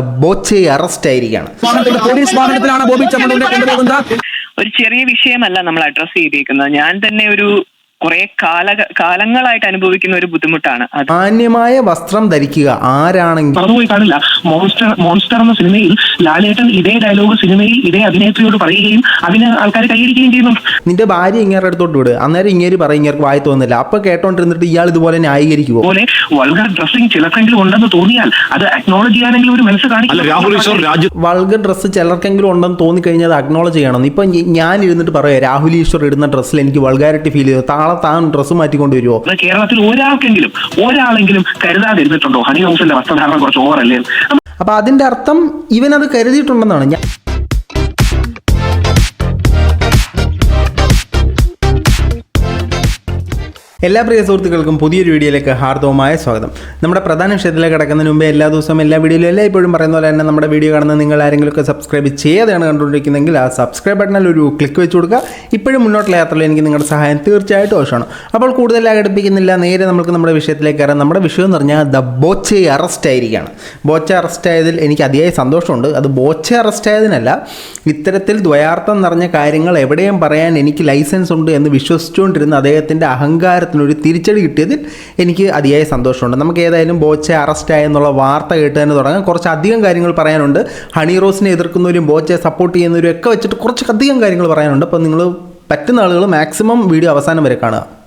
Boche arrest ആയിരിക്കുകയാണ്. Police വാഹനത്തിലാണ് ബോബി ചമ്മണ്ടിനെ കൊണ്ടുപോകുന്നത്. ഒരു ചെറിയ വിഷയമല്ല നമ്മൾ അഡ്രസ് ചെയ്തിരിക്കുന്നത് ഞാൻ തന്നെ ഒരു കുറെ കാല കാലങ്ങളായിട്ട് അനുഭവിക്കുന്ന ഒരു ബുദ്ധിമുട്ടാണ്. അത് മാന്യമായ വസ്ത്രം ധരിക്കുക. ആരാണെങ്കിൽ പറഞ്ഞുപോയി കാണില്ല. മോൺസ്റ്റർ മോൺസ്റ്റർ എന്ന സിനിമയിൽ ലാലേട്ടൻ ഇതേ ഡയലോഗ് സിനിമയിൽ ഇതേ അഭിനേത്രിയോട് പറയുകയും അതിന് ആൾക്കാർ കൈയടിക്കുകയും ചെയ്യുന്നു നിന്റെ ഭാര്യ ഇങ്ങേരുടെ അടുത്തോട്ട് വിട്. അന്നേരം ഇങ്ങേര് പറയും ഇങ്ങേർക്ക് വായി തോന്നില്ല. അപ്പൊ കേട്ടോണ്ടിരുന്നിട്ട് ഇയാൾ ഇതുപോലെ ന്യായീകരിക്കുവോ? പോലെ വൾഗർ ഡ്രസ്സിംഗ് ചിലർക്കെങ്കിലും ഉണ്ടെന്ന് തോന്നിയാൽ അത് അക്നോളജ് ചെയ്യാനെങ്കിലും ഒരു മനസ്സ് അല്ല രാഹുൽ ഈശ്വർ കാണിക്കും വൾഗർ ഡ്രസ്സ് ചിലർക്കെങ്കിലും ഉണ്ടെന്ന് തോന്നിക്കഴിഞ്ഞാൽ അത് അക്നോളജ് ചെയ്യണം. ഇപ്പൊ ഞ- ഞാൻ ഇരുന്നിട്ട് പറയാം രാഹുൽ ഈശ്വർ ഇടുന്ന ഡ്രസ്സിൽ എനിക്ക് വൾഗാരിറ്റി ഫീൽ ചെയ്തു. താളെ താൻ ഡ്രസ്സ് മാറ്റിക്കൊണ്ട് വരുമോ കേരളത്തിൽ ഒരാൾക്കെങ്കിലും ഒരാളെങ്കിലും കരുതാതിരുന്നിട്ടുണ്ടോ? ഹണി ഹൗസിന്റെ വസ്ത്രധാരണം കുറച്ച് ഓവറല്ലേ അപ്പൊ അതിന്റെ അർത്ഥം ഇവനത് കരുതിയിട്ടുണ്ടെന്നാണ്. ഞാൻ എല്ലാ പ്രിയ സുഹൃത്തുക്കൾക്കും പുതിയൊരു വീഡിയോയിലേക്ക് ഹാർദവമായ സ്വാഗതം. നമ്മുടെ പ്രധാന വിഷയത്തിലേക്ക് കിടക്കുന്നതിന് മുമ്പേ എല്ലാ ദിവസവും എല്ലാ വീഡിയോയിലും എല്ലാ ഇപ്പോഴും പറയുന്ന പോലെ തന്നെ നമ്മുടെ വീഡിയോ കാണുന്ന നിങ്ങൾ ആരെങ്കിലുമൊക്കെ സബ്സ്ക്രൈബ് ചെയ്യാതെയാണ് കണ്ടുകൊണ്ടിരിക്കുന്നതെങ്കിൽ ആ സബ്സ്ക്രൈബ് ബട്ടണിൽ ഒരു ക്ലിക്ക് വെച്ച് കൊടുക്കുക. ഇപ്പോഴും മുന്നോട്ടുള്ള യാത്രയിൽ എനിക്ക് നിങ്ങളുടെ സഹായം തീർച്ചയായിട്ടും ആവശ്യമാണ്. അപ്പോൾ കൂടുതൽ അകടിപ്പിക്കുന്നില്ല നേരെ നമുക്ക് നമ്മുടെ വിഷയത്തിലേക്ക് കയറാം. നമ്മുടെ വിഷയം എന്ന് പറഞ്ഞാൽ ദ ബോച്ചെ അറസ്റ്റ് ആയിരിക്കുകയാണ്. ബോച്ച അറസ്റ്റ് ആയതിൽ എനിക്ക് അതിയായ സന്തോഷമുണ്ട്. അത് ബോച്ച അറസ്റ്റ് ആയതിനല്ല. ഇത്തരത്തിൽ ദ്വയാർത്ഥം നിറഞ്ഞ കാര്യങ്ങൾ എവിടെയും പറയാൻ എനിക്ക് ലൈസൻസ് ഉണ്ട് എന്ന് വിശ്വസിച്ചുകൊണ്ടിരുന്ന അദ്ദേഹത്തിന്റെ അഹങ്കാരത്തിനൊരു തിരിച്ചടി കിട്ടിയതിൽ എനിക്ക് അതിയായ സന്തോഷമുണ്ട്. നമുക്ക് ഏതായാലും ബോച്ചെ അറസ്റ്റ് ആയെന്നുള്ള വാർത്ത കേട്ട് തന്നെ തുടങ്ങാം. കുറച്ചധികം കാര്യങ്ങൾ പറയാനുണ്ട്. ഹണി റോസിനെ എതിർക്കുന്നവരും ബോച്ചെ സപ്പോർട്ട് ചെയ്യുന്നവരും ഒക്കെ വെച്ചിട്ട് കുറച്ചധികം കാര്യങ്ങൾ പറയാനുണ്ട്. അപ്പോൾ നിങ്ങൾ പറ്റുന്ന ആളുകൾ മാക്സിമം വീഡിയോ അവസാനം വരെ കാണുക.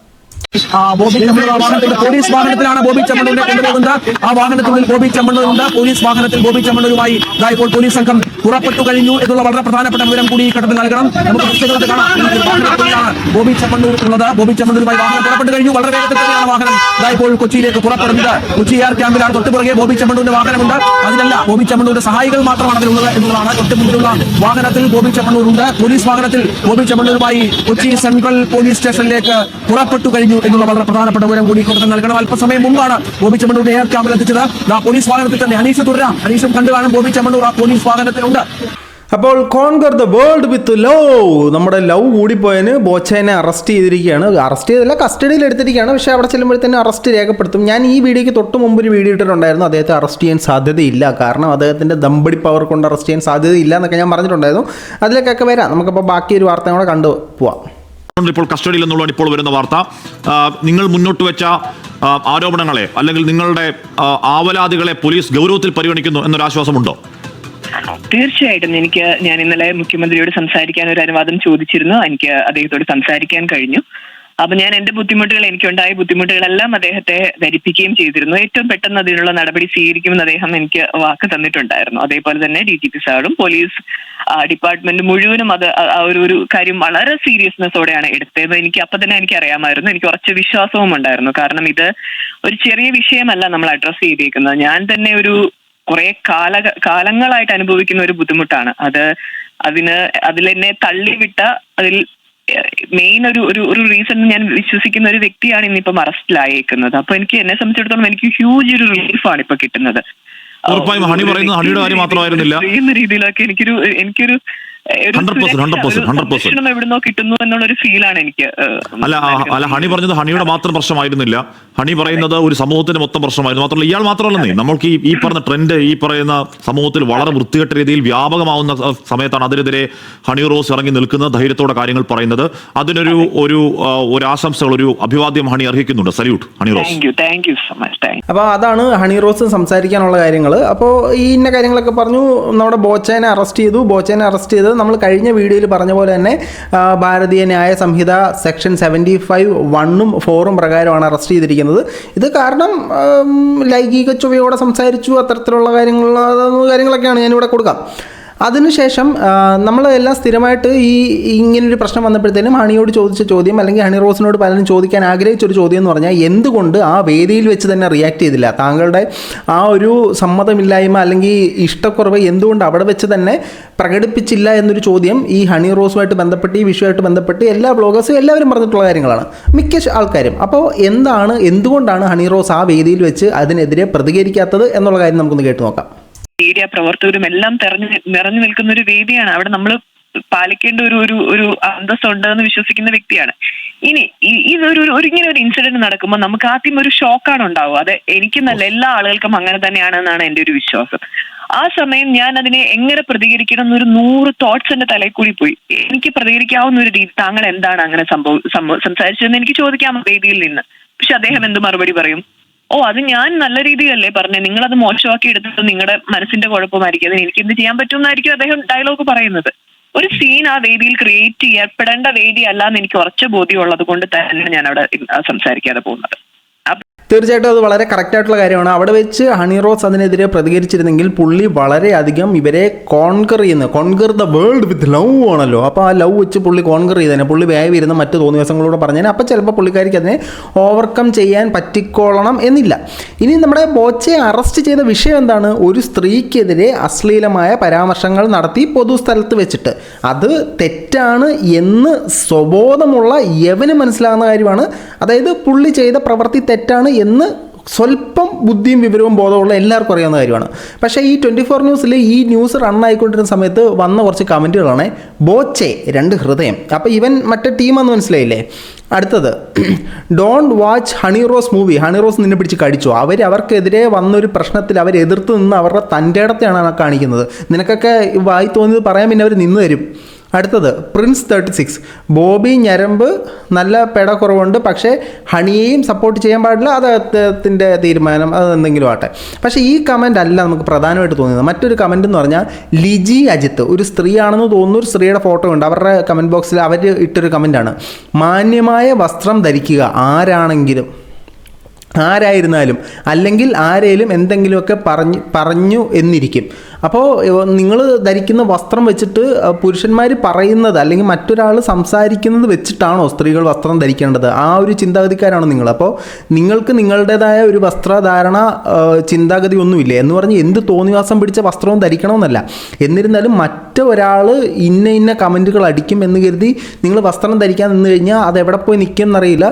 പോലീസ് വാഹനത്തിലാണ് ബോബി ചമ്മണ്ണൂരിനെ കൊണ്ടുപോകുന്നത് ആ വാഹനത്തിനുള്ളിൽ ബോബി ചമ്മണ്ണൂരുണ്ട് പോലീസ് വാഹനത്തിൽ ബോബി ചമ്മണ്ണൂരുമായി ഇപ്പോൾ പോലീസ് സംഘം പുറപ്പെട്ടു കഴിഞ്ഞു എന്നുള്ള വളരെ പ്രധാനപ്പെട്ട വിവരം കൂടി ഈ ഘട്ടത്തിൽ നൽകണം. നമുക്ക് കാണാം. ബോബി ചമ്മണ്ണൂർ ഉള്ളത്. ബോബി ചമ്മണ്ണൂരുമായി വാഹനം പുറപ്പെട്ടു കഴിഞ്ഞു. വളരെ വേഗത്തിൽ തന്നെയാണ് വാഹനം ഇതായപ്പോൾ കൊച്ചിയിലേക്ക് പുറപ്പെടുന്നത്. കൊച്ചി എയർ ക്യാമ്പിലാണ് തൊട്ടുപുറകെ ബോബി ചമ്മണ്ണൂരിന്റെ വാഹനമുണ്ട്. അതിനല്ല ബോബി ചമ്മണ്ണൂരിന്റെ സഹായികൾ മാത്രമാണ് അതിലുള്ളത് എന്നുള്ളതാണ് തൊട്ട് മുന്നിലുള്ള വാഹനത്തിൽ ബോബി ചെമ്മണ്ണൂർ ഉണ്ട് പോലീസ് വാഹനത്തിൽ ബോബി ചമ്മണ്ണൂരുമായി കൊച്ചി സെൻട്രൽ പോലീസ് സ്റ്റേഷനിലേക്ക് പുറപ്പെട്ടു കഴിഞ്ഞു. എന്നുള്ള വളരെ പ്രധാനപ്പെട്ട വിവരം കൂടി കൊടുത്ത് നൽകണം. അല്പസമയം മുമ്പാണ് ബോബി ചമ്മണ്ണൂർ എയർ ക്യാമ്പിൽ എത്തിച്ചത്. ആ പോലീസ് വാഹനത്തിൽ തന്നെ. അനീഷ് തുടരാം അനീഷും കണ്ടു കാണും ബോബി ചെമ്മണ്ണൂർ ആ പോലീസ് വാഹനത്തിലുണ്ട്. അപ്പോൾ conquer the world with love. നമ്മുടെ ലവ് കൂടിപ്പോയതിന് ബോച്ചേനെ അറസ്റ്റ് ചെയ്തിരിക്കുകയാണ്. അറസ്റ്റ് ചെയ്തില്ല കസ്റ്റഡിയിൽ എടുത്തിരിക്കുകയാണ്. പക്ഷേ അവിടെ ചെല്ലുമ്പോഴത്തേനും അറസ്റ്റ് രേഖപ്പെടുത്തും. ഞാൻ ഈ വീഡിയോയ്ക്ക് തൊട്ട് മുമ്പ് ഒരു വീഡിയോ ഇട്ടിട്ടുണ്ടായിരുന്നു. അദ്ദേഹത്തെ അറസ്റ്റ് ചെയ്യാൻ സാധ്യതയില്ല. കാരണം അദ്ദേഹത്തിന്റെ ദമ്പടി പവർ കൊണ്ട് അറസ്റ്റ് ചെയ്യാൻ സാധ്യതയില്ല എന്നൊക്കെ ഞാൻ പറഞ്ഞിട്ടുണ്ടായിരുന്നു. അതിലേക്കൊക്കെ വരാം. നമുക്കപ്പോൾ ബാക്കി ഒരു വാർത്ത കൂടെ കണ്ടു പോവാം. ഇപ്പോൾ കസ്റ്റഡിയിൽ എന്നുള്ളതാണ് ഇപ്പോൾ വരുന്ന വാർത്ത. നിങ്ങൾ മുന്നോട്ട് വെച്ച ആരോപണങ്ങളെ അല്ലെങ്കിൽ നിങ്ങളുടെ ആവലാതികളെ പോലീസ് ഗൗരവത്തിൽ പരിഗണിക്കുന്നു എന്നൊരാശ്വാസമുണ്ടോ? തീർച്ചയായിട്ടും. എനിക്ക് ഞാൻ ഇന്നലെ മുഖ്യമന്ത്രിയോട് സംസാരിക്കാൻ ഒരു അനുവാദം ചോദിച്ചിരുന്നു. എനിക്ക് അദ്ദേഹത്തോട് സംസാരിക്കാൻ കഴിഞ്ഞു. അപ്പൊ ഞാൻ എന്റെ ബുദ്ധിമുട്ടുകൾ എനിക്കുണ്ടായ ബുദ്ധിമുട്ടുകളെല്ലാം അദ്ദേഹത്തെ ധരിപ്പിക്കുകയും ചെയ്തിരുന്നു. ഏറ്റവും പെട്ടെന്ന് അതിനുള്ള നടപടി സ്വീകരിക്കുമെന്ന് അദ്ദേഹം എനിക്ക് വാക്ക് തന്നിട്ടുണ്ടായിരുന്നു. അതേപോലെ തന്നെ ഡി ജി പി സാറും പോലീസ് ഡിപ്പാർട്ട്മെന്റ് മുഴുവനും അത് ഒരു ഒരു കാര്യം വളരെ സീരിയസ്നെസ്സോടെയാണ് എടുത്തത്. എനിക്ക് അപ്പൊ തന്നെ എനിക്ക് അറിയാമായിരുന്നു എനിക്ക് കുറച്ച് വിശ്വാസവും ഉണ്ടായിരുന്നു. കാരണം ഇത് ഒരു ചെറിയ വിഷയമല്ല നമ്മൾ അഡ്രസ് ചെയ്തിരിക്കുന്നത് ഞാൻ തന്നെ ഒരു കുറെ കാല കാലങ്ങളായിട്ട് അനുഭവിക്കുന്ന ഒരു ബുദ്ധിമുട്ടാണ്. അത് അതിന് അതിലെന്നെ തള്ളിവിട്ട അതിൽ മെയിൻ ഒരു ഒരു ഒരു റീസൺ ഞാൻ വിശ്വസിക്കുന്ന ഒരു വ്യക്തിയാണ് ഇന്നിപ്പം അറസ്റ്റിലായേക്കുന്നത് അപ്പൊ എനിക്ക് എന്നെ സംബന്ധിച്ചിടത്തോളം എനിക്ക് ഹ്യൂജ് ഒരു റിലീഫാണ് ഇപ്പൊ കിട്ടുന്നത് ഉറപ്പായും ഹണി പറയുന്നത് ഹണിയുടെ കാര്യം മാത്രമായിരുന്നില്ല. ചെയ്യുന്ന രീതിയിലൊക്കെ എനിക്കൊരു എനിക്കൊരു ഒരു 100%, 100%, 100%. സംരക്ഷണം എവിടുന്നോ കിട്ടുന്നു എന്നുള്ളൊരു ഫീലാണ് എനിക്ക് അല്ല അല്ല ഹണി പറഞ്ഞത് ഹണിയുടെ മാത്രം പ്രശ്നമായിരുന്നില്ല. ഹണി പറയുന്നത് ഒരു സമൂഹത്തിന്റെ മൊത്തം പ്രശ്നമായിരുന്നു. മാത്രമല്ല ഇയാൾ നീ. നമ്മൾക്ക് ഈ ഈ പറഞ്ഞ ട്രെൻഡ് ഈ പറയുന്ന സമൂഹത്തിൽ വളരെ വൃത്തികെട്ട രീതിയിൽ വ്യാപകമാവുന്ന സമയത്താണ് അതിനെതിരെ ഹണി റോസ് ഇറങ്ങി നിൽക്കുന്ന ധൈര്യത്തോടെ കാര്യങ്ങൾ പറയുന്നത്. അതിനൊരു ഒരു ഒരു ആശംസകൾ ഒരു അഭിവാദ്യം Honey അർഹിക്കുന്നുണ്ട്. Salute Honey Rose. Thank you thank you so much thank അപ്പോൾ അതാണ് ഹണി റോസ് സംസാരിക്കാനുള്ള കാര്യങ്ങൾ അപ്പോൾ ഈ ഇന്ന കാര്യങ്ങളൊക്കെ പറഞ്ഞു നമ്മുടെ ബോച്ചേനെ അറസ്റ്റ് ചെയ്തു ബോച്ചേനെ അറസ്റ്റ് ചെയ്തത് നമ്മൾ കഴിഞ്ഞ വീഡിയോയിൽ പറഞ്ഞ പോലെ തന്നെ ഭാരതീയ ന്യായ സംഹിത സെക്ഷൻ സെവന്റി ഫൈവ് വണ്ണും ഫോറും പ്രകാരമാണ് അറസ്റ്റ് ചെയ്തിരിക്കുന്നത്. ഇത് കാരണം ലൈംഗിക ചുവയോടെ സംസാരിച്ചു അത്തരത്തിലുള്ള കാര്യങ്ങൾ കാര്യങ്ങളൊക്കെയാണ് ഞാനിവിടെ കൊടുക്കാം. അതിനുശേഷം നമ്മളെല്ലാം സ്ഥിരമായിട്ട് ഈ ഇങ്ങനൊരു പ്രശ്നം വന്നപ്പോഴത്തേനും ഹണിയോട് ചോദിച്ച ചോദ്യം അല്ലെങ്കിൽ ഹണി റോസിനോട് പലരും ചോദിക്കാൻ ആഗ്രഹിച്ചൊരു ചോദ്യം എന്ന് പറഞ്ഞാൽ എന്തുകൊണ്ട് ആ വേദിയിൽ വെച്ച് തന്നെ റിയാക്ട് ചെയ്തില്ല? താങ്കളുടെ ആ ഒരു സമ്മതമില്ലായ്മ അല്ലെങ്കിൽ ഇഷ്ടക്കുറവ് എന്തുകൊണ്ട് അവിടെ വെച്ച് തന്നെ പ്രകടിപ്പിച്ചില്ല എന്നൊരു ചോദ്യം ഈ ഹണി റോസുമായിട്ട് ബന്ധപ്പെട്ട് ഈ വിഷയമായിട്ട് ബന്ധപ്പെട്ട് എല്ലാ ബ്ലോഗേഴ്സും എല്ലാവരും പറഞ്ഞിട്ടുള്ള കാര്യങ്ങളാണ്. മിക്ക ആൾക്കാരും. അപ്പോൾ എന്താണ് എന്തുകൊണ്ടാണ് ഹണി റോസ് ആ വേദിയിൽ വെച്ച് അതിനെതിരെ പ്രതികരിക്കാത്തത് എന്നുള്ള കാര്യം നമുക്കൊന്ന് കേട്ട് നോക്കാം. മീഡിയ പ്രവർത്തകരും എല്ലാം തെരഞ്ഞു നിറഞ്ഞു നിൽക്കുന്ന ഒരു വേദിയാണ്. അവിടെ നമ്മൾ പാലിക്കേണ്ട ഒരു ഒരു ഒരു അന്തസ്സുണ്ട് എന്ന് വിശ്വസിക്കുന്ന വ്യക്തിയാണ്. ഇനി ഇതൊരു ഒരു- ഇങ്ങനെ ഒരു ഇൻസിഡന്റ് നടക്കുമ്പോൾ നമുക്ക് ആദ്യം ഒരു ഷോക്കാണ് ഉണ്ടാവുക. അത് എനിക്കെന്നല്ല എല്ലാ ആളുകൾക്കും അങ്ങനെ തന്നെയാണെന്നാണ് എന്റെ ഒരു വിശ്വാസം. ആ സമയം ഞാൻ അതിനെ എങ്ങനെ പ്രതികരിക്കണം എന്നൊരു നൂറ് തോട്ട്സ് എന്റെ തലയിൽ കൂടി പോയി. എനിക്ക് പ്രതികരിക്കാവുന്ന ഒരു രീതി താങ്കൾ എന്താണ് അങ്ങനെ സംഭവം സംസാരിച്ചതെന്ന് എനിക്ക് ചോദിക്കാം വേദിയിൽ നിന്ന്. പക്ഷെ അദ്ദേഹം എന്ത് മറുപടി പറയും? ഓ അത് ഞാൻ നല്ല രീതിയിലല്ലേ പറഞ്ഞേ. നിങ്ങളത് മോശമാക്കി എടുത്തത് നിങ്ങളുടെ മനസ്സിന്റെ കുഴപ്പമായിരിക്കും. എനിക്ക് എന്ത് ചെയ്യാൻ പറ്റുമെന്നായിരിക്കും അദ്ദേഹം ഡയലോഗ് പറയുന്നത്. ഒരു സീൻ ആ വേദിയിൽ ക്രിയേറ്റ് ചെയ്യപ്പെടേണ്ട വേദി അല്ല എന്ന് എനിക്ക് ഉറച്ച ബോധ്യമുള്ളത് കൊണ്ട് തന്നെയാണ് ഞാൻ അവിടെ സംസാരിക്കാതെ പോകുന്നത്. തീർച്ചയായിട്ടും അത് വളരെ കറക്റ്റ് ആയിട്ടുള്ള കാര്യമാണ്. അവിടെ വെച്ച് ഹണി റോസ് അതിനെതിരെ പ്രതികരിച്ചിരുന്നെങ്കിൽ പുള്ളി വളരെയധികം ഇവരെ കോൺകർ ചെയ്യുന്ന. Conquer the world with love ആണല്ലോ. അപ്പോൾ ആ ലവ് വെച്ച് പുള്ളി കോൺകർ ചെയ്തേനെ. പുള്ളി വേഗം മറ്റ് മറ്റു തോന്നിവസങ്ങളോട് പറഞ്ഞേനെ. അപ്പോൾ ചിലപ്പോൾ പുള്ളിക്കാരിക്ക് അതിനെ ഓവർകം ചെയ്യാൻ പറ്റിക്കോളണം എന്നില്ല. ഇനി നമ്മുടെ ബോച്ചയെ അറസ്റ്റ് ചെയ്ത വിഷയം എന്താണ്? ഒരു സ്ത്രീക്കെതിരെ അശ്ലീലമായ പരാമർശങ്ങൾ നടത്തി പൊതുസ്ഥലത്ത് വെച്ചിട്ട്. അത് തെറ്റാണ് എന്ന് സ്വബോധമുള്ള യവന് മനസ്സിലാകുന്ന കാര്യമാണ്. അതായത് പുള്ളി ചെയ്ത പ്രവൃത്തി തെറ്റാണ് എന്ന് സ്വല്പം ബുദ്ധിയും വിവരവും ബോധമുള്ള എല്ലാവർക്കും അറിയാവുന്ന കാര്യമാണ്. പക്ഷേ ഈ ട്വന്റി ഫോർ ന്യൂസിൽ ഈ ന്യൂസ് റൺ ആയിക്കൊണ്ടിരുന്ന സമയത്ത് വന്ന കുറച്ച് കമന്റുകളാണ് ബോച്ചെ രണ്ട് ഹൃദയം. അപ്പോൾ ഇവൻ മറ്റേ ടീമെന്ന് മനസ്സിലായില്ലേ? അടുത്തത് don't watch Honey Rose movie Honey Rose നിന്നെ പിടിച്ച് കടിച്ചു. അവർ അവർക്കെതിരെ വന്നൊരു പ്രശ്നത്തിൽ അവർ എതിർത്ത് നിന്ന് അവരുടെ തന്റെ ഇടത്തെയാണ് കാണിക്കുന്നത്. നിനക്കൊക്കെ വായി തോന്നിയത് പറയാൻ പിന്നെ അവർ നിന്ന് തരും. അടുത്തത് പ്രിൻസ് തേർട്ടി സിക്സ് ബോബി ഞരമ്പ് നല്ല പെട കുറവുണ്ട് പക്ഷേ ഹണിയെയും സപ്പോർട്ട് ചെയ്യാൻ പാടില്ല അത് അദ്ദേഹത്തിന്റെ തീരുമാനം അത് എന്തെങ്കിലും ആട്ടെ പക്ഷേ ഈ കമന്റ് അല്ല നമുക്ക് പ്രധാനമായിട്ട് തോന്നിയത്. മറ്റൊരു കമന്റ് എന്ന് പറഞ്ഞാൽ ലിജി അജിത്ത് ഒരു സ്ത്രീയാണെന്ന് തോന്നുന്ന ഒരു സ്ത്രീയുടെ ഫോട്ടോ ഉണ്ട്. അവരുടെ കമന്റ് ബോക്സിൽ അവർ ഇട്ടൊരു കമന്റാണ് മാന്യമായ വസ്ത്രം ധരിക്കുക ആരാണെങ്കിലും ആരായിരുന്നാലും അല്ലെങ്കിൽ ആരേലും എന്തെങ്കിലുമൊക്കെ പറഞ്ഞു പറഞ്ഞു എന്നിരിക്കും. അപ്പോൾ നിങ്ങൾ ധരിക്കുന്ന വസ്ത്രം വെച്ചിട്ട് പുരുഷന്മാർ പറയുന്നത് അല്ലെങ്കിൽ മറ്റൊരാൾ സംസാരിക്കുന്നത് വെച്ചിട്ടാണോ സ്ത്രീകൾ വസ്ത്രം ധരിക്കേണ്ടത്? ആ ഒരു ചിന്താഗതിക്കാരാണോ നിങ്ങൾ? അപ്പോൾ നിങ്ങൾക്ക് നിങ്ങളുടേതായ ഒരു വസ്ത്രധാരണ ചിന്താഗതി ഒന്നുമില്ല? എന്ന് പറഞ്ഞ് എന്ത് തോന്നിവാസം പിടിച്ച വസ്ത്രവും ധരിക്കണമെന്നല്ല. എന്നിരുന്നാലും മറ്റൊരാൾ ഇന്ന ഇന്ന കമന്റുകൾ അടിക്കും എന്ന് കരുതി നിങ്ങൾ വസ്ത്രം ധരിക്കാൻ നിന്ന് കഴിഞ്ഞാൽ അത് എവിടെ പോയി നിൽക്കും എന്നറിയില്ല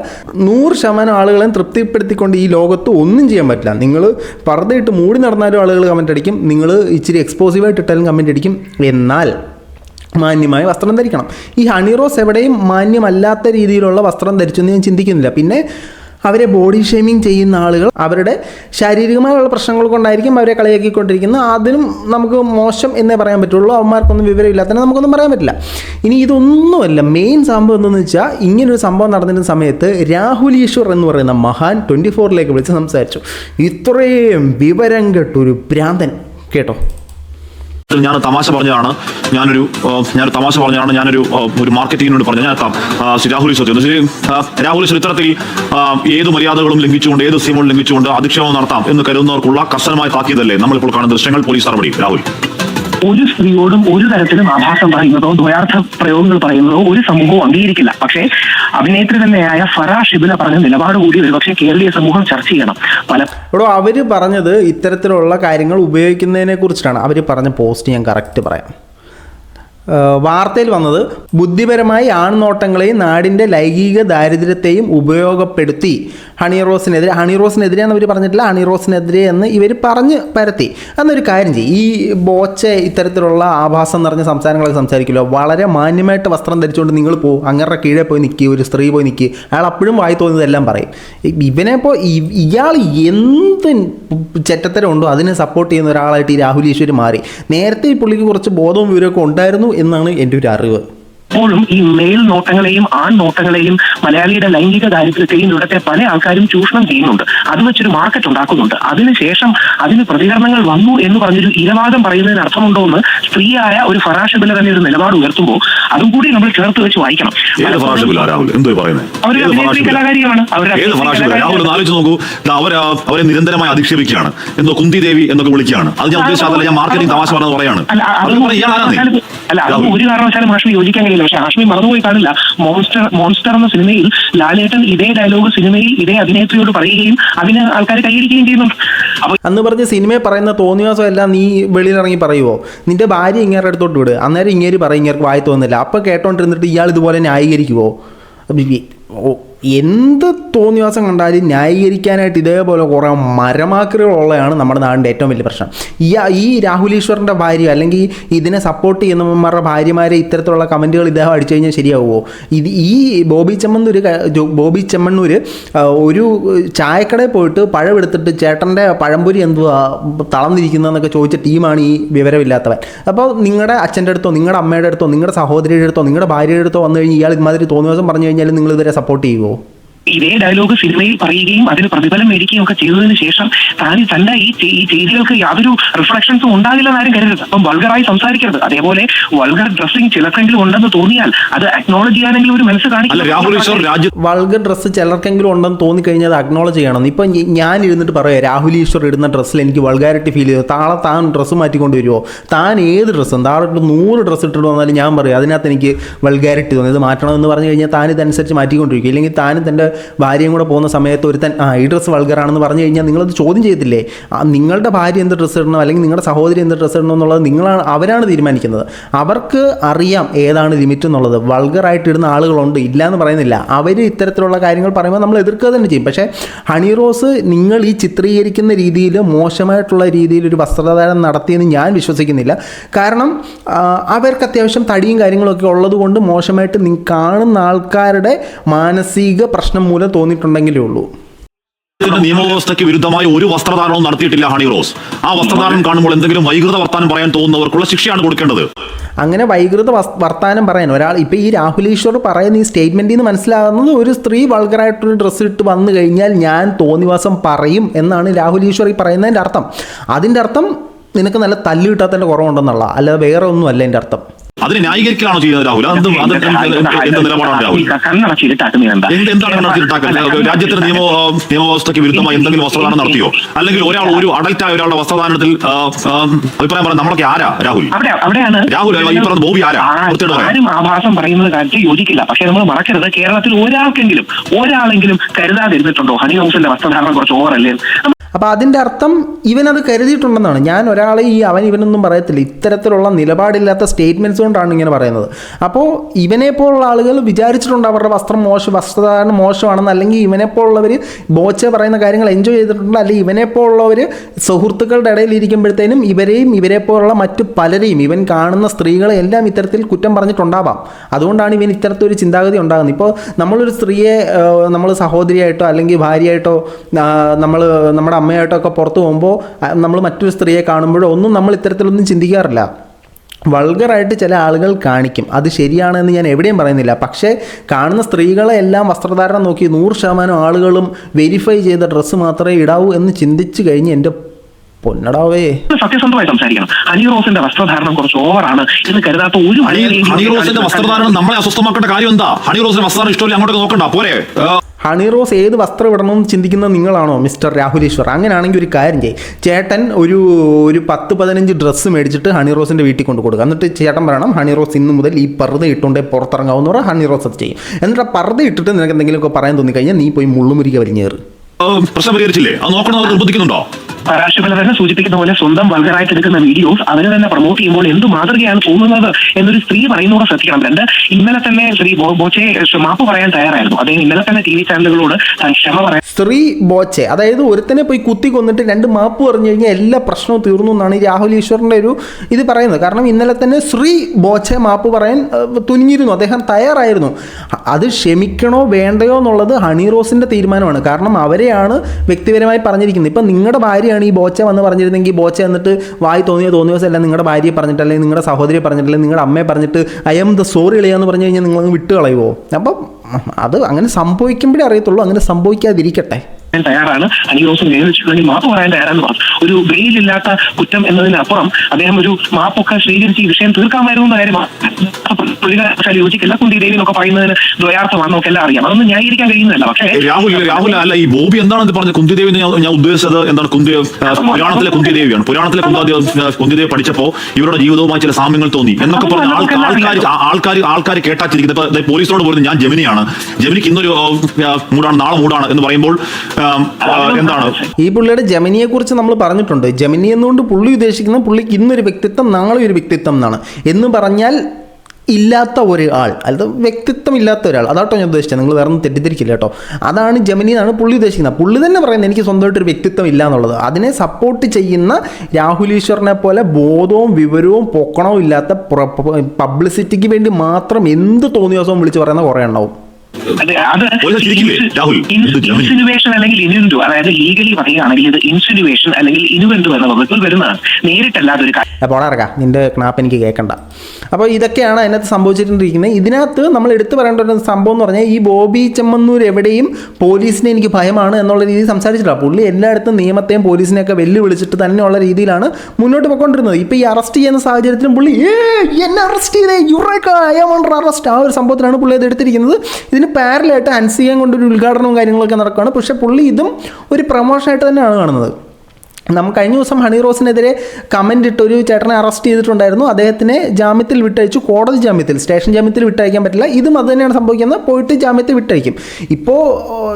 നൂറ് ശതമാനം ആളുകളെയും തൃപ്തിപ്പെടുത്തിക്കൊണ്ട് ഈ ലോകത്ത് ഒന്നും ചെയ്യാൻ പറ്റില്ല. നിങ്ങൾ പർദ്ദയിട്ട് മൂടി നടന്നാലും ആളുകൾ കമന്റ് അടിക്കും. നിങ്ങൾ ഇച്ചിരി എക്സ്പോസീവായിട്ട് ഇട്ടാലും കമന്റ് അടിക്കും. എന്നാൽ മാന്യമായ വസ്ത്രം ധരിക്കണം. ഈ ഹണി റോസ് എവിടെയും മാന്യമല്ലാത്ത രീതിയിലുള്ള വസ്ത്രം ധരിച്ചെന്ന് ഞാൻ ചിന്തിക്കുന്നില്ല. പിന്നെ അവരെ ബോഡി ഷേമിങ് ചെയ്യുന്ന ആളുകൾ അവരുടെ ശാരീരികമായുള്ള പ്രശ്നങ്ങൾ കൊണ്ടായിരിക്കും അവരെ കളിയാക്കിക്കൊണ്ടിരിക്കുന്നത്. അതിനും നമുക്ക് മോശം എന്നേ പറയാൻ പറ്റുള്ളൂ. അവന്മാർക്കൊന്നും വിവരമില്ലാത്തതിനെ നമുക്കൊന്നും പറയാൻ പറ്റില്ല. ഇനി ഇതൊന്നുമല്ല. മെയിൻ സംഭവം എന്തെന്ന് വെച്ചാൽ ഇങ്ങനൊരു സംഭവം നടന്നിരുന്ന സമയത്ത് രാഹുൽ ഈശ്വർ എന്ന് പറയുന്ന മഹാൻ ട്വന്റി ഫോറിലേക്ക് വിളിച്ച് സംസാരിച്ചു. ഇത്രയും വിവരം കെട്ടൊരു ഭ്രാന്തൻ. കേട്ടോ? ഞാൻ തമാശ പറഞ്ഞതാണ്. ഞാനൊരു ഞാൻ തമാശ പറഞ്ഞതാണ്. ഞാനൊരു ഒരു മാർക്കറ്റിങ്ങിനോട് പറഞ്ഞു ഞാൻ രാഹുൽ ഈശ്വർ രാഹുൽ ഈശ്വർ ഇത്തരത്തിൽ ഏത് മര്യാദകളും ലംഘിച്ചുകൊണ്ട് ഏത് സീമകളും ലംഘിച്ചുകൊണ്ട് അധിക്ഷേപം നടത്താം എന്ന് കരുതുന്നവർക്കുള്ള കർശനമായ താക്കീതല്ലേ? നമ്മളിപ്പോൾ കാണുന്ന ദൃശ്യങ്ങൾ പോലീസ് നടപടി. രാഹുൽ. ഒരു സ്ത്രീയോടും ഒരു തരത്തിലും ആഭാസം പറയുന്നതോ ദ്വയാർത്ഥ പ്രയോഗങ്ങൾ പറയുന്നതോ ഒരു സമൂഹവും അംഗീകരിക്കില്ല. പക്ഷേ അഭിനേത്രി തന്നെയായ ഫറ ഷിബില പറഞ്ഞ നിലപാട് കൂടി ഒരുപക്ഷെ കേരളീയ സമൂഹം ചർച്ച ചെയ്യണം. പല ഇവിടെ അവർ പറഞ്ഞത് ഇത്തരത്തിലുള്ള കാര്യങ്ങൾ ഉപയോഗിക്കുന്നതിനെ കുറിച്ചിട്ടാണ് അവർ പറഞ്ഞ പോസ്റ്റ് ഞാൻ കറക്റ്റ് പറയാം. വാർത്തയിൽ വന്നത് ബുദ്ധിപരമായി ആൺനോട്ടങ്ങളെയും നാടിന്റെ ലൈംഗിക ദാരിദ്ര്യത്തെയും ഉപയോഗപ്പെടുത്തി. ഹണി റോസിനെതിരെ ഹണി എന്ന് പറഞ്ഞിട്ടില്ല. ഹണി റോസിനെതിരെ എന്ന് ഇവർ പറഞ്ഞ് പരത്തി. അന്നൊരു കാര്യം ചെയ്യും. ഈ ബോച്ച ഇത്തരത്തിലുള്ള ആഭാസം നിറഞ്ഞ സംസാരങ്ങളൊക്കെ സംസാരിക്കില്ല വളരെ മാന്യമായിട്ട് വസ്ത്രം ധരിച്ചുകൊണ്ട് നിങ്ങൾ പോകും അങ്ങരുടെ കീഴെ പോയി നിൽക്കുക ഒരു സ്ത്രീ പോയി നിൽക്കുക അയാൾ അപ്പോഴും വായി തോന്നുന്നതെല്ലാം പറയും. ഇവനെ ഇപ്പോൾ ഇയാൾ എന്ത് ചെറ്റത്തരം ഉണ്ടോ? അതിനെ സപ്പോർട്ട് ചെയ്യുന്ന ഒരാളായിട്ട് ഈ രാഹുൽ ഈശ്വർ മാറി. നേരത്തെ ഈ പുള്ളിക്ക് കുറച്ച് ബോധവും വിവരമൊക്കെ ഉണ്ടായിരുന്നു. എന്നാണ് എന്റെ ഒരു അറിവ്. ഇപ്പോഴും ഈ മേൽ നോട്ടങ്ങളെയും ആൺ നോട്ടങ്ങളെയും മലയാളിയുടെ ലൈംഗിക ദാരിദ്ര്യത്തെയും ഇവിടുത്തെ പല ആൾക്കാരും ചൂഷണം ചെയ്യുന്നുണ്ട്. അത് വെച്ചൊരു മാർക്കറ്റ് ഉണ്ടാക്കുന്നുണ്ട്. അതിനുശേഷം അതിന് പ്രതികരണങ്ങൾ വന്നു എന്ന് പറഞ്ഞൊരു ഇരവാദം പറയുന്നതിന് അർത്ഥമുണ്ടോ എന്ന് സ്ത്രീയായ ഒരു ഫറാഷബില തന്നെ ഒരു നിലപാട് ഉയർത്തുമ്പോൾ അതും കൂടി നമ്മൾ ചേർത്ത് വെച്ച് വായിക്കണം. അവരൊരു അഭിനേത്രി? കലാകാരിയാണ്. അവരെ നിരന്തരമായി അധിക്ഷേപിക്കുകയാണ്. എന്തോ കുന്തി ദേവി എന്നൊക്കെ വിളിക്കുകയാണ്. അത് ഞാൻ ഉദ്ദേശിച്ചതല്ല ഞാൻ മാർക്കറ്റിംഗ് തമാശ പറഞ്ഞത് പറയാണ്. അല്ല അത് അവർ. ഒരു കാരണവശാലും ഭാഷ യോജിക്കാൻ കഴിയില്ല. പക്ഷെ ഹാഷ്മി മറന്നുപോയി കാണില്ല. മോൺസ്റ്റർ മോൺസ്റ്റർ എന്ന സിനിമയിൽ ലാലേട്ടൻ ഇതേ ഡയലോഗ് സിനിമയിൽ ഇതേ അഭിനേത്രിയോട് പറയുകയും അതിന് ആൾക്കാർ കൈയടിക്കുകയും ചെയ്യുന്നുണ്ട്. അന്ന് പറഞ്ഞ സിനിമയെ പറയുന്ന തോന്നിയാസം എല്ലാം നീ വെളിയിലിറങ്ങി പറയുമോ നിന്റെ ഭാര്യ ഇങ്ങേരുടെ അടുത്തോട്ട് വിട്. അന്നേരം ഇങ്ങേര് പറയും ഇങ്ങേർക്ക് വായി തോന്നില്ല. അപ്പോൾ കേട്ടോണ്ടിരുന്നിട്ട് ഇയാൾ ഇതുപോലെ ന്യായീകരിക്കുമോ ഓ എന്ത് തോന്നിവാസം കണ്ടാലും ന്യായീകരിക്കാനായിട്ട് ഇതേപോലെ കുറേ മരമാക്കറുകളുള്ളതാണ് നമ്മുടെ നാടിന്റെ ഏറ്റവും വലിയ പ്രശ്നം. ഈ ഈ രാഹുൽ ഈശ്വറിന്റെ ഭാര്യ അല്ലെങ്കിൽ ഇതിനെ സപ്പോർട്ട് ചെയ്യുന്നവന്മാരുടെ ഭാര്യമാരെ ഇത്തരത്തിലുള്ള കമന്റുകൾ ഇദ്ദേഹം അടിച്ചു കഴിഞ്ഞാൽ ശരിയാവുമോ? ഇത് ഈ ബോബി ചെമ്മന്നൂർ ബോബി ചെമ്മണ്ണൂർ ഒരു ചായക്കടയിൽ പോയിട്ട് പഴം എടുത്തിട്ട് ചേട്ടന്റെ പഴംപൊരി എന്തുവാ തളർന്നിരിക്കുന്നതെന്നൊക്കെ ചോദിച്ച ടീമാണ് ഈ വിവരമില്ലാത്തവൻ. അപ്പോൾ നിങ്ങളുടെ അച്ഛന്റെ അടുത്തോ നിങ്ങളുടെ അമ്മയുടെ അടുത്തോ നിങ്ങളുടെ സഹോദരിയുടെ അടുത്തോ നിങ്ങളുടെ ഭാര്യയുടെ അടുത്തോ വന്നു കഴിഞ്ഞാൽ ഇയാൾ ഇമാതിരി തോന്നിവാസം പറഞ്ഞു കഴിഞ്ഞാൽ നിങ്ങൾ ഇവരെ സപ്പോർട്ട് ചെയ്യുമോ ഇതേ ഡയലോഗ് സിനിമയിൽ പറയുകയും അതിന് പ്രതിഫലം മേടിക്കുകയും ഒക്കെ ചെയ്തതിനു ശേഷം താൻ തന്നെ ഈ ഈ ചെയ്തികൾക്ക് യാതൊരു റിഫ്ലക്ഷൻസും ഉണ്ടാകില്ലെന്ന് ആരും കരുതരുത്. അപ്പം വൾഗറായി സംസാരിക്കരുത്. അതേപോലെ വൾഗർ ഡ്രസ്സിംഗ് ചിലർക്കെങ്കിലും ഉണ്ടെന്ന് തോന്നിയാൽ അത് അക്നോളജ് ചെയ്യാനെങ്കിലും ഒരു മനസ്സ് അല്ല രാഹുൽ ഈശ്വർ കാണിക്കും വൾഗർ ഡ്രസ്സ് ചിലർക്കെങ്കിലും ഉണ്ടെന്ന് തോന്നിക്കഴിഞ്ഞാൽ അത് അക്നോളജ് ചെയ്യണം. ഇപ്പം ഞാൻ ഇരുന്നിട്ട് പറയാം രാഹുൽ ഈശ്വർ ഇടുന്ന ഡ്രസ്സിൽ എനിക്ക് വൾഗാരിറ്റി ഫീൽ ചെയ്തു. താളെ താൻ ഡ്രസ്സ് മാറ്റിക്കൊണ്ട് വരുമോ താൻ ഏത് ഡ്രസ്സും താഴോട്ട് ഇട്ട് നൂറ് ഡ്രസ്സ് ഇട്ടിട്ട് വന്നാലും ഞാൻ പറയും അതിനകത്ത് എനിക്ക് വൾഗാരിറ്റി തോന്നി. ഇത് മാറ്റണം എന്ന് പറഞ്ഞു കഴിഞ്ഞാൽ താൻ ഇതനുസരിച്ച് മാറ്റിക്കൊണ്ടിരിക്കും. ഇല്ലെങ്കിൽ താൻ തന്റെ ഭാര്യയും കൂടെ പോകുന്ന സമയത്ത് ഒരുത്തൻ ആ ഈ ഡ്രസ്സ് വൾഗറാണെന്ന് പറഞ്ഞു കഴിഞ്ഞാൽ നിങ്ങളത് ചോദ്യം ചെയ്തില്ലേ നിങ്ങളുടെ ഭാര്യ എന്ത് ഡ്രസ്സ് ഇടണം? അല്ലെങ്കിൽ നിങ്ങളുടെ സഹോദരി എന്ത് ഡ്രസ്സ് ഇടണം എന്നുള്ളത് നിങ്ങളാണ് അവരാണ് തീരുമാനിക്കുന്നത്. അവർക്ക് അറിയാം ഏതാണ് ലിമിറ്റ് എന്നുള്ളത്. വൾഗറായിട്ട് ഇടുന്ന ആളുകളുണ്ട് ഇല്ല എന്ന് പറയുന്നില്ല. അവർ ഇത്തരത്തിലുള്ള കാര്യങ്ങൾ പറയുമ്പോൾ നമ്മൾ എതിർക്കുക തന്നെ ചെയ്യും. പക്ഷേ ഹണി റോസ് നിങ്ങൾ ഈ ചിത്രീകരിക്കുന്ന രീതിയിൽ മോശമായിട്ടുള്ള രീതിയിൽ ഒരു വസ്ത്രധാരണം നടത്തിയെന്ന് ഞാൻ വിശ്വസിക്കുന്നില്ല. കാരണം അവർക്ക് അത്യാവശ്യം തടിയും കാര്യങ്ങളൊക്കെ ഉള്ളതുകൊണ്ട് മോശമായിട്ട് കാണുന്ന ആൾക്കാരുടെ മാനസിക പ്രശ്നം മൂലം തോന്നിയിട്ടുണ്ടെങ്കിലേ ഉള്ളൂ. നിയമവ്യവസ്ഥയ്ക്ക് വിരുദ്ധമായ ഒരു വസ്ത്രധാരണവും നടത്തിയിട്ടില്ല ഹണി റോസ്. ആ വസ്ത്രധാരണം കാണുമ്പോൾ എന്തെങ്കിലും വൈകൃത വർത്താനം പറയാൻ തോന്നുന്നവർക്കുള്ള ശിക്ഷയാണ് കൊടുക്കേണ്ടത്. അങ്ങനെ വൈകൃത വർത്താനം പറയാൻ ഒരാൾ ഇപ്പൊ ഈ രാഹുൽ ഈശ്വർ പറയുന്ന ഈ സ്റ്റേറ്റ്മെന്റിൽ നിന്ന് മനസ്സിലാകുന്നത് ഒരു സ്ത്രീ വൾഗറായിട്ടൊരു ഡ്രസ്സ് ഇട്ട് വന്നു കഴിഞ്ഞാൽ ഞാൻ തോന്നിവാസം പറയും എന്നാണ് രാഹുൽ ഈശ്വർ ഈ പറയുന്നതിന്റെ അർത്ഥം. അതിന്റെ അർത്ഥം നിനക്ക് നല്ല തല്ല് കിട്ടാത്തതിന്റെ കുറവുണ്ടെന്നുള്ള അല്ലാതെ വേറെ ഒന്നും അല്ല എന്റെ അർത്ഥം. അതിനെ ന്യായീകരിക്കലാണോ ചെയ്യുന്നത് രാഹുൽ? അത് എന്ത് നിലപാടാണ് രാഹുൽ? കണ്ണടച്ചിട്ടാക്കുന്നത് എന്താ എന്ത് എന്താണ് നടത്തിയിട്ടാക്കുന്നത് രാജ്യത്തിന്റെ നിയമ നിയമവ്യവസ്ഥയ്ക്ക് വിരുദ്ധമായി എന്തെങ്കിലും വസ്ത്രധാരണം നടത്തിയോ? അല്ലെങ്കിൽ ഒരാൾ ഒരു അഡൽറ്റായ ഒരാളുടെ ആ, അഭിപ്രായം പറയാൻ നമ്മളൊക്കെ ആരാ രാഹുൽ? അവിടെ അവിടെയാണ് രാഹുൽ, ഈ പറഞ്ഞ ബോബി ആരാ? ആരും ആഭാസം പറയുന്നത് കാര്യത്തിൽ യോജിക്കില്ല. പക്ഷെ നമ്മൾ മറക്കരുത്. കേരളത്തിൽ ഒരാൾക്കെങ്കിലും ഒരാളെങ്കിലും കരുതാതിരുന്നിട്ടുണ്ടോ? ഹണി ഹൗസിന്റെ വസ്ത്രധാരണം കുറച്ച് ഓവറല്ലേ അപ്പോൾ അതിന്റെ അർത്ഥം ഇവനത് കരുതിയിട്ടുണ്ടെന്നാണ്. ഞാൻ ഒരാളെ ഈ അവൻ ഇവനൊന്നും പറയത്തില്ല. ഇത്തരത്തിലുള്ള നിലപാടില്ലാത്ത സ്റ്റേറ്റ്മെന്റ്സ് കൊണ്ടാണ് ഇങ്ങനെ പറയുന്നത്. അപ്പോൾ ഇവനെ പോലുള്ള ആളുകൾ വിചാരിച്ചിട്ടുണ്ട് അവരുടെ വസ്ത്രം മോശം വസ്ത്രധാരണം മോശമാണെന്ന് അല്ലെങ്കിൽ ഇവനെ പോലുള്ളവർ ബോച്ച പറയുന്ന കാര്യങ്ങൾ എൻജോയ് ചെയ്തിട്ടുണ്ട് അല്ലെങ്കിൽ ഇവനെ പോലുള്ളവർ സുഹൃത്തുക്കളുടെ ഇടയിൽ ഇരിക്കുമ്പോഴത്തേനും ഇവരെയും ഇവരെ പോലുള്ള മറ്റു പലരെയും ഇവൻ കാണുന്ന സ്ത്രീകളെ എല്ലാം ഇത്തരത്തിൽ കുറ്റം പറഞ്ഞിട്ടുണ്ടാവാം. അതുകൊണ്ടാണ് ഇവൻ ഇത്തരത്തിലൊരു ചിന്താഗതി ഉണ്ടാകുന്നത്. ഇപ്പോൾ നമ്മളൊരു സ്ത്രീയെ നമ്മൾ സഹോദരിയായിട്ടോ അല്ലെങ്കിൽ ഭാര്യയായിട്ടോ നമ്മൾ നമ്മുടെ അമ്മയായിട്ടോ ഒക്കെ പുറത്ത് പോകുമ്പോൾ നമ്മൾ മറ്റൊരു സ്ത്രീയെ കാണുമ്പോഴോ ഒന്നും നമ്മൾ ഇത്തരത്തിലൊന്നും ചിന്തിക്കാറില്ല. വൾഗറായിട്ട് ചില ആളുകൾ കാണിക്കും. അത് ശരിയാണെന്ന് ഞാൻ എവിടെയും പറയുന്നില്ല. പക്ഷേ കാണുന്ന സ്ത്രീകളെ എല്ലാം വസ്ത്രധാരണം നോക്കി നൂറ് ശതമാനം ആളുകളും വെരിഫൈ ചെയ്ത ഡ്രസ്സ് മാത്രമേ ഇടാവൂ എന്ന് ചിന്തിച്ചു കഴിഞ്ഞ് എന്റെ പൊന്നടാവേ. സത്യസന്ധമായി സംസാരിക്കണം. ഹണി റോസിന്റെ വസ്ത്രധാരണം കുറച്ച് ഓവറാണ് എന്ന് കരുതാത്ത ഒരു ഹണി ഹണി റോസിന്റെ വസ്ത്രധാരണം നമ്മളെ അസ്വസ്ഥമാക്കേണ്ട കാര്യം എന്താ? ഹണി റോസിന്റെ വസ്ത്രധാരണം ഇഷ്ടമില്ല അങ്ങോട്ട് നോക്കണ്ട. പോരെ. ഹണി റോസ് ഏത് വസ്ത്രം ഇടണമെന്ന് ചിന്തിക്കുന്ന നിങ്ങളാണോ മിസ്റ്റർ രാഹുലേശ്വർ? അങ്ങനെയാണെങ്കിൽ ഒരു കാര്യം ചെയ്യും. ചേട്ടൻ ഒരു ഒരു പത്ത് പതിനഞ്ച് ഡ്രസ്സ് മേടിച്ചിട്ട് ഹണി റോസിന്റെ വീട്ടിൽ കൊണ്ട് കൊടുക്കുക എന്നിട്ട് ചേട്ടൻ പറയണം ഹണി റോസ് ഇന്ന് മുതൽ ഈ പർദ്ദ ഇട്ടുകൊണ്ടേ പുറത്തിറങ്ങാവുന്ന പറഞ്ഞാൽ ഹണി റോസ് അത് ചെയ്യും. എന്നിട്ട് ആ പർദ്ദ ഇട്ടിട്ട് നിനക്ക് എന്തെങ്കിലുമൊക്കെ പറയാൻ തോന്നിക്കഴിഞ്ഞാൽ നീ പോയി മുള്ളുമുരിക വലിഞ്ഞേറ് പ്രശ്നം പരിഹരിച്ചില്ലേ? അത് നോക്കണം? നിർബന്ധിക്കുന്നുണ്ടോ? പരാശുബല തന്നെ സൂചിപ്പിക്കുന്ന പോലെ സ്വന്തം വൾഗറായിട്ട് എടുക്കുന്ന വീഡിയോസ് അവനെ തന്നെ പ്രൊമോട്ട് ചെയ്യുമ്പോൾ എന്ത് മാതൃകയാണ് തോന്നുന്നത് എന്നൊരു സ്ത്രീ പറയുന്നതോടെ ശ്രദ്ധിക്കണം. രണ്ട് ഇന്നലെ തന്നെ ശ്രീ ബോച്ചെ മാപ്പ് പറയാൻ തയ്യാറായിരുന്നു. അദ്ദേഹം ഇന്നലെ തന്നെ ടി വി ചാനലുകളോട് ക്ഷമ പറയാൻ സ്ത്രീ ബോച്ചെ അതായത് ഒരുത്തനെ പോയി കുത്തി കൊന്നിട്ട് രണ്ട് മാപ്പ് പറഞ്ഞു കഴിഞ്ഞാൽ എല്ലാ പ്രശ്നവും തീർന്നു എന്നാണ് രാഹുൽ ഈശ്വറിന്റെ ഒരു ഇത് പറയുന്നത്. കാരണം ഇന്നലെ തന്നെ ശ്രീ ബോച്ചെ മാപ്പ് പറയാൻ തുനിഞ്ഞിരുന്നു. അദ്ദേഹം തയ്യാറായിരുന്നു. അത് ക്ഷമിക്കണോ വേണ്ടയോ എന്നുള്ളത് ഹണി റോസിന്റെ തീരുമാനമാണ്. കാരണം അവരെയാണ് വ്യക്തിപരമായി പറഞ്ഞിരിക്കുന്നത്. ഇപ്പം നിങ്ങളുടെ ഭാര്യയാണ് ഈ ബോച്ച വന്ന് പറഞ്ഞിരുന്നെങ്കിൽ ബോച്ച എന്നിട്ട് വായി തോന്നിയ തോന്നിയ ദിവസം എല്ലാം നിങ്ങളുടെ ഭാര്യയെ പറഞ്ഞിട്ട് അല്ലെങ്കിൽ നിങ്ങളുടെ സഹോദരിയെ പറഞ്ഞിട്ട് അല്ലെങ്കിൽ നിങ്ങളുടെ അമ്മയെ പറഞ്ഞിട്ട് ഐ എം ദ സോറി ഇളയാന്ന് പറഞ്ഞു കഴിഞ്ഞാൽ നിങ്ങളങ്ങ് വിട്ടുകളയുമോ വിട്ട് കളയുമോ അപ്പം അത് അങ്ങനെ സംഭവിക്കുമ്പോഴേ അറിയത്തുള്ളൂ അങ്ങനെ സംഭവിക്കാതിരിക്കട്ടെ. തയ്യാറാണ്. അനിയോസ് റോസ് വേദനിച്ചിട്ടുണ്ടെങ്കിൽ മാപ്പ് പറയാൻ തയ്യാറാണ് പറഞ്ഞു. ഒരു വെയിലില്ലാത്ത കുറ്റം എന്നതിനപ്പുറം അദ്ദേഹം ഒരു മാപ്പൊക്കെ സ്വീകരിച്ച് ഈ വിഷയം തീർക്കാമായിരുന്നു കാര്യമാണ് പുള്ളിക്കാരി യോജിക്കില്ല. കുന്തി ദേവി എന്നൊക്കെ പറയുന്നതിന് ദ്വയാർത്ഥമാണ് നമുക്ക് എല്ലാം അറിയാം. അതൊന്നും ന്യായീകരിക്കാൻ കഴിയുന്നതല്ല. പക്ഷേ രാഹുൽ രാഹുൽ അല്ല ഈ ബോബി എന്താണെന്ന് പറഞ്ഞ കുന്തിദേവി ദേവി ഞാൻ ഉദ്ദേശിച്ചത് എന്താണ്? കുന്തി പുരാണത്തിലെ പുരാണത്തിലെ കുന്തിദേവിയാണ് പുരാണത്തിലെ കുന്താദേവി കുന്തിദേവി പഠിച്ചപ്പോ ഇവരുടെ ജീവിതവുമായി ചില സാമ്യങ്ങൾ തോന്നി. എന്നൊക്കെ പറഞ്ഞ ആൾക്കാർ ആൾക്കാർ ആൾക്കാർ കേട്ടാച്ചിരിക്കുന്നത്. പോലീസിനോട് പോലും ഞാൻ ജമിനിയാണ്. ജമിനിക്ക് ഇന്നൊരു മൂടാണ് നാളെ മൂടാണ് എന്ന് പറയുമ്പോൾ എന്താണ്? ഈ പുള്ളിയുടെ ജമിനിയെ കുറിച്ച് നമ്മൾ പറഞ്ഞിട്ടുണ്ട്. ജമിനി എന്നുകൊണ്ട് പുള്ളി ഉദ്ദേശിക്കുന്ന പുള്ളിക്ക് ഇന്നൊരു വ്യക്തിത്വം നാളെ ഒരു വ്യക്തിത്വം എന്നാണ്. എന്ന് പറഞ്ഞാൽ ഇല്ലാത്ത ഒരാൾ അത് വ്യക്തിത്വം ഇല്ലാത്ത ഒരാൾ. അതാട്ടോ ഞാൻ ഉദ്ദേശിച്ചത്. നിങ്ങൾ വേറെ ഒന്നും തെറ്റിദ്ധരിക്കില്ല കേട്ടോ. അതാണ് ജമിനി എന്നാണ് പുള്ളി ഉദ്ദേശിക്കുന്നത്. പുള്ളി തന്നെ പറയുന്നത് എനിക്ക് സ്വന്തമായിട്ടൊരു വ്യക്തിത്വം ഇല്ല എന്നുള്ളത്. അതിനെ സപ്പോർട്ട് ചെയ്യുന്ന രാഹുൽ ഈശ്വറിനെ പോലെ ബോധവും വിവരവും പൊക്കണവും ഇല്ലാത്ത പബ്ലിസിറ്റിക്ക് വേണ്ടി മാത്രം എന്ത് തോന്നിയ ദിവസവും വിളിച്ച് പറയുന്ന കുറേ ഉണ്ടാവും അത് ഇൻസിനുവേഷൻ അല്ലെങ്കിൽ ഇനുവെന്റു അതായത് ലീഗലി പറയുകയാണെങ്കിൽ ഇത് ഇൻസിനുവേഷൻ അല്ലെങ്കിൽ ഇനുവെന്റു എന്ന വകുപ്പിൽ വരുന്നതാണ്. നേരിട്ടല്ലാതെ ഒരു അപ്പോൾ നിന്റെ ക്നാപ്പ് എനിക്ക് കേൾക്കണ്ട അപ്പോൾ ഇതൊക്കെയാണ് അതിനകത്ത് സംഭവിച്ചിട്ടുണ്ടിരിക്കുന്നത്. ഇതിനകത്ത് നമ്മൾ എടുത്തു പറയേണ്ട ഒരു സംഭവം എന്ന് പറഞ്ഞാൽ ഈ ബോബി ചെമ്മന്നൂർ എവിടെയും പോലീസിനെ എനിക്ക് ഭയമാണ് എന്നുള്ള രീതിയിൽ സംസാരിച്ചിട്ടില്ല. പുള്ളി എല്ലായിടത്തും നിയമത്തെയും പോലീസിനെയൊക്കെ വെല്ലുവിളിച്ചിട്ട് തന്നെയുള്ള രീതിയിലാണ് മുന്നോട്ട് പോയിക്കൊണ്ടിരുന്നത്. ഇപ്പോൾ ഈ അറസ്റ്റ് ചെയ്യുന്ന സാഹചര്യത്തിലും പുള്ളി ഏ എന്നെ അറസ്റ്റ് ചെയ്തേ യുറേക്ക അറസ്റ്റ് ആ ഒരു സംഭവത്തിലാണ് പുള്ളി അത് എടുത്തിരിക്കുന്നത്. ഇതിന് പാരലായിട്ട് അൻസിയം കൊണ്ടൊരു ഉദ്ഘാടനവും കാര്യങ്ങളൊക്കെ നടക്കുകയാണ് പക്ഷേ പുള്ളി ഇതും ഒരു പ്രമോഷനായിട്ട് തന്നെയാണ് കാണുന്നത്. നമ്മൾ കഴിഞ്ഞ ദിവസം ഹണി റോസിനെതിരെ കമന്റ് ഇട്ട് ഒരു ചേട്ടനെ അറസ്റ്റ് ചെയ്തിട്ടുണ്ടായിരുന്നു. അദ്ദേഹത്തിനെ ജാമ്യത്തിൽ വിട്ടയച്ചു. കോടതി ജാമ്യത്തിൽ സ്റ്റേഷൻ ജാമ്യത്തിൽ വിട്ടയക്കാൻ പറ്റില്ല. ഇതും അത് തന്നെയാണ് സംഭവിക്കുന്നത്. പോയിട്ട് ജാമ്യത്തിൽ വിട്ടയക്കും. ഇപ്പോൾ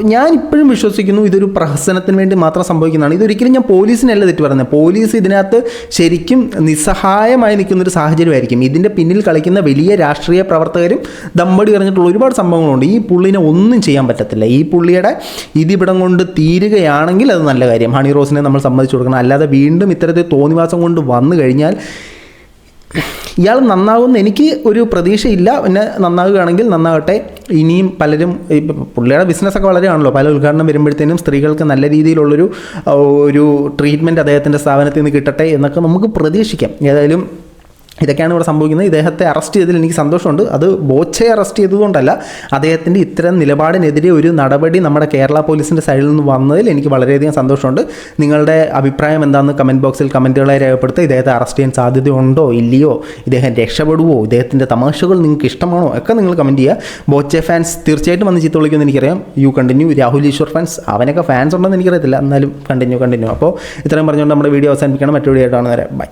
ഞാൻ ഇപ്പോഴും വിശ്വസിക്കുന്നു ഇതൊരു പ്രഹസനത്തിന് വേണ്ടി മാത്രം സംഭവിക്കുന്നതാണ്. ഇതൊരിക്കലും ഞാൻ പോലീസിനല്ല തെറ്റ് പറയുന്നത്. പോലീസ് ഇതിനകത്ത് ശരിക്കും നിസ്സഹായമായി നിൽക്കുന്ന ഒരു സാഹചര്യമായിരിക്കും. ഇതിന്റെ പിന്നിൽ കളിക്കുന്ന വലിയ രാഷ്ട്രീയ പ്രവർത്തകരും ദമ്പടി പറഞ്ഞിട്ടുള്ള ഒരുപാട് സംഭവങ്ങളുണ്ട്. ഈ പുള്ളിനെ ഒന്നും ചെയ്യാൻ പറ്റത്തില്ല. ഈ പുള്ളിയുടെ ഇതിവിടം കൊണ്ട് തീരുകയാണെങ്കിൽ അത് നല്ല കാര്യം. ഹണി റോസിനെ നമ്മൾ സമ്മതിച്ചു കൊടുക്കണം. അല്ലാതെ വീണ്ടും ഇത്തരത്തിൽ തോന്നിവാസം കൊണ്ട് വന്നു കഴിഞ്ഞാൽ ഇയാൾ നന്നാകുമെന്ന് എനിക്ക് ഒരു പ്രതീക്ഷയില്ല. പിന്നെ നന്നാകുകയാണെങ്കിൽ നന്നാകട്ടെ. ഇനിയും പലരും പുള്ളിയുടെ ബിസിനസ്സൊക്കെ വളരെയാണല്ലോ പല ഉദ്ഘാടനം വരുമ്പോഴത്തേനും സ്ത്രീകൾക്ക് നല്ല രീതിയിലുള്ളൊരു ഒരു ട്രീറ്റ്മെന്റ് അദ്ദേഹത്തിന്റെ സ്ഥാപനത്തിൽ നിന്ന് കിട്ടട്ടെ എന്നൊക്കെ നമുക്ക് പ്രതീക്ഷിക്കാം. ഏതായാലും ഇതൊക്കെയാണ് ഇവിടെ സംഭവിക്കുന്നത്. ഇദ്ദേഹത്തെ അറസ്റ്റ് ചെയ്തതിൽ എനിക്ക് സന്തോഷമുണ്ട്. അത് ബോച്ചയെ അറസ്റ്റ് ചെയ്തതുകൊണ്ടല്ല അദ്ദേഹത്തിന്റെ ഇത്തരം നിലപാടിനെതിരെ ഒരു നടപടി നമ്മുടെ കേരള പോലീസിന്റെ സൈഡിൽ നിന്ന് വന്നതിൽ എനിക്ക് വളരെയധികം സന്തോഷമുണ്ട്. നിങ്ങളുടെ അഭിപ്രായം എന്താണെന്ന് കമന്റ് ബോക്സിൽ കമന്റുകളായി രേഖപ്പെടുത്തുക. ഇദ്ദേഹത്തെ അറസ്റ്റ് ചെയ്യാൻ സാധ്യതയുണ്ടോ? ഇല്ലയോ? ഇദ്ദേഹം രക്ഷപ്പെടുവോ? ഇദ്ദേഹത്തിന്റെ തമാശകൾ നിങ്ങൾക്ക് ഇഷ്ടമാണോ? ഒക്കെ നിങ്ങൾ കമന്റ് ചെയ്യുക. ബോച്ചെ ഫാൻസ് തീർച്ചയായിട്ടും വന്ന് ചീത്ത വിളിക്കുമെന്ന് എനിക്കറിയാം. You continue Rahul Easwar fans അവനൊക്കെ ഫാൻസ് ഉണ്ടെന്ന് എനിക്കറിയത്തില്ല. എന്നാലും കണ്ടിന്യൂ കണ്ടിന്യൂ അപ്പോൾ ഇത്രയും പറഞ്ഞുകൊണ്ട് നമ്മുടെ വീഡിയോ അവസാനിപ്പിക്കണം. മറ്റൊരു വീഡിയോ ആയിട്ടാണ് നേരെ ബൈ